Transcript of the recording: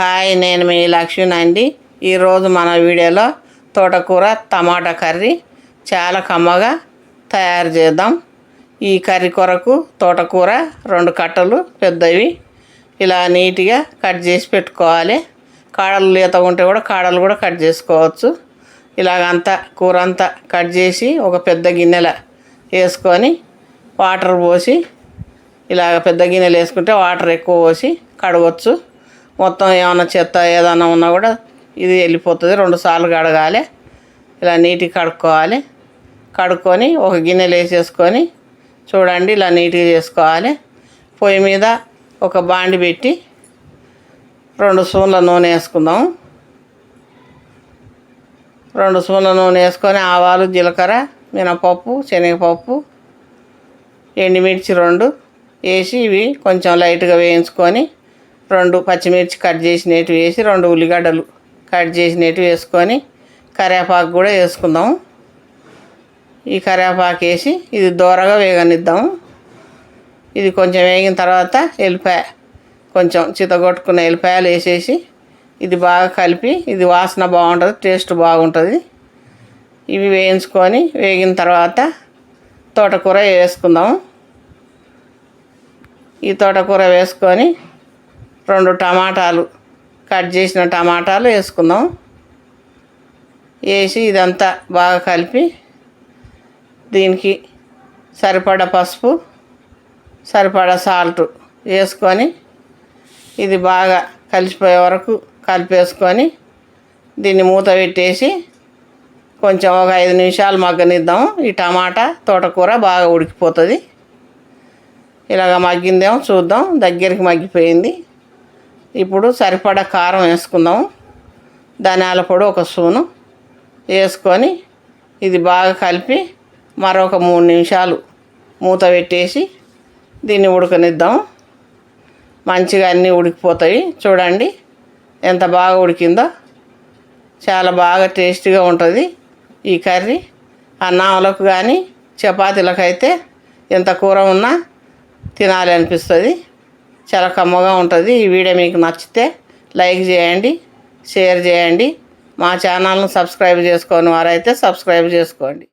Hi నేను మీ లక్ష్మణ్ అండి. ఈరోజు మన వీడియోలో తోటకూర టమాటా కర్రీ చాలా కమ్మగా తయారు చేద్దాం. ఈ కర్రీ కొరకు తోటకూర రెండు కట్టలు పెద్దవి. ఇలా నీట్గా కట్ చేసి పెట్టుకోవాలి. కాడలు లేత ఉంటే కూడా కాడలు కూడా కట్ చేసుకోవచ్చు. ఇలాగంతా కూర అంతా కట్ చేసి ఒక పెద్ద గిన్నెలో వేసుకొని వాటర్ పోసి ఇలాగ పెద్ద గిన్నెలు వేసుకుంటే వాటర్ ఎక్కువ పోసి కడగవచ్చు మొత్తం ఏమైనా చెత్త ఏదైనా ఉన్నా కూడా ఇది వెళ్ళిపోతుంది. రెండు సార్లు కడగాలి. ఇలా నీట్గా కడుక్కోవాలి. కడుక్కొని ఒక గిన్నెలు వేసేసుకొని చూడండి ఇలా నీట్గా చేసుకోవాలి. పొయ్యి మీద ఒక బాండి పెట్టి రెండు స్పూన్ల నూనె వేసుకుందాం. రెండు స్పూన్ల నూనె వేసుకొని ఆవాలు జీలకర్ర మినపప్పు శనగపప్పు ఎండుమిర్చి రెండు వేసి ఇవి కొంచెం లైట్గా వేయించుకొని రెండు పచ్చిమిర్చి కట్ చేసినవి వేసి రెండు ఉల్లిగడ్డలు కట్ చేసినవి వేసుకొని కరివేపాకు కూడా వేసుకుందాం. ఈ కరివేపాకు వేసి ఇది దూరగా వేగనిద్దాం. ఇది కొంచెం వేగిన తర్వాత ఎల్లిపాయ కొంచెం చితగొట్టుకున్న ఎల్లిపాయలు వేసేసి ఇది బాగా కలిపి ఇది వాసన బాగుంటుంది టేస్ట్ బాగుంటుంది. ఇవి వేయించుకొని వేగిన తర్వాత తోటకూర వేసుకుందాం. ఈ తోటకూర వేసుకొని రెండు టమాటాలు కట్ చేసిన టమాటాలు వేసుకుందాం. వేసి ఇదంతా బాగా కలిపి దీనికి సరిపడ పసుపు సరిపడ సాల్ట్ వేసుకొని ఇది బాగా కలిసిపోయే వరకు కలిపేసుకొని దీన్ని మూత పెట్టేసి కొంచెం ఒక ఐదు నిమిషాలు మగ్గనిద్దాం. ఈ టమాటా తోటకూర బాగా ఉడికిపోతుంది. ఇలాగ మగ్గిందేమో చూద్దాం. దగ్గరికి మగ్గిపోయింది. ఇప్పుడు సరిపడా కారం వేసుకుందాం. ధనియాల పొడి ఒక స్పూను వేసుకొని ఇది బాగా కలిపి మరొక మూడు నిమిషాలు మూత పెట్టేసి దీన్ని ఉడకనిద్దాం. మంచిగా అన్నీ ఉడికిపోతాయి. చూడండి ఎంత బాగా ఉడికిందో. చాలా బాగా టేస్టీగా ఉంటుంది ఈ కర్రీ. అన్నంలకు కానీ చపాతీలకు అయితే ఎంత కూర ఉన్నా తినాలి అనిపిస్తుంది. చాలా కమ్మగా ఉంటుంది. ఈ వీడియో మీకు నచ్చితే లైక్ చేయండి షేర్ చేయండి. మా ఛానల్ను సబ్స్క్రైబ్ చేసుకోని వారైతే సబ్స్క్రైబ్ చేసుకోండి.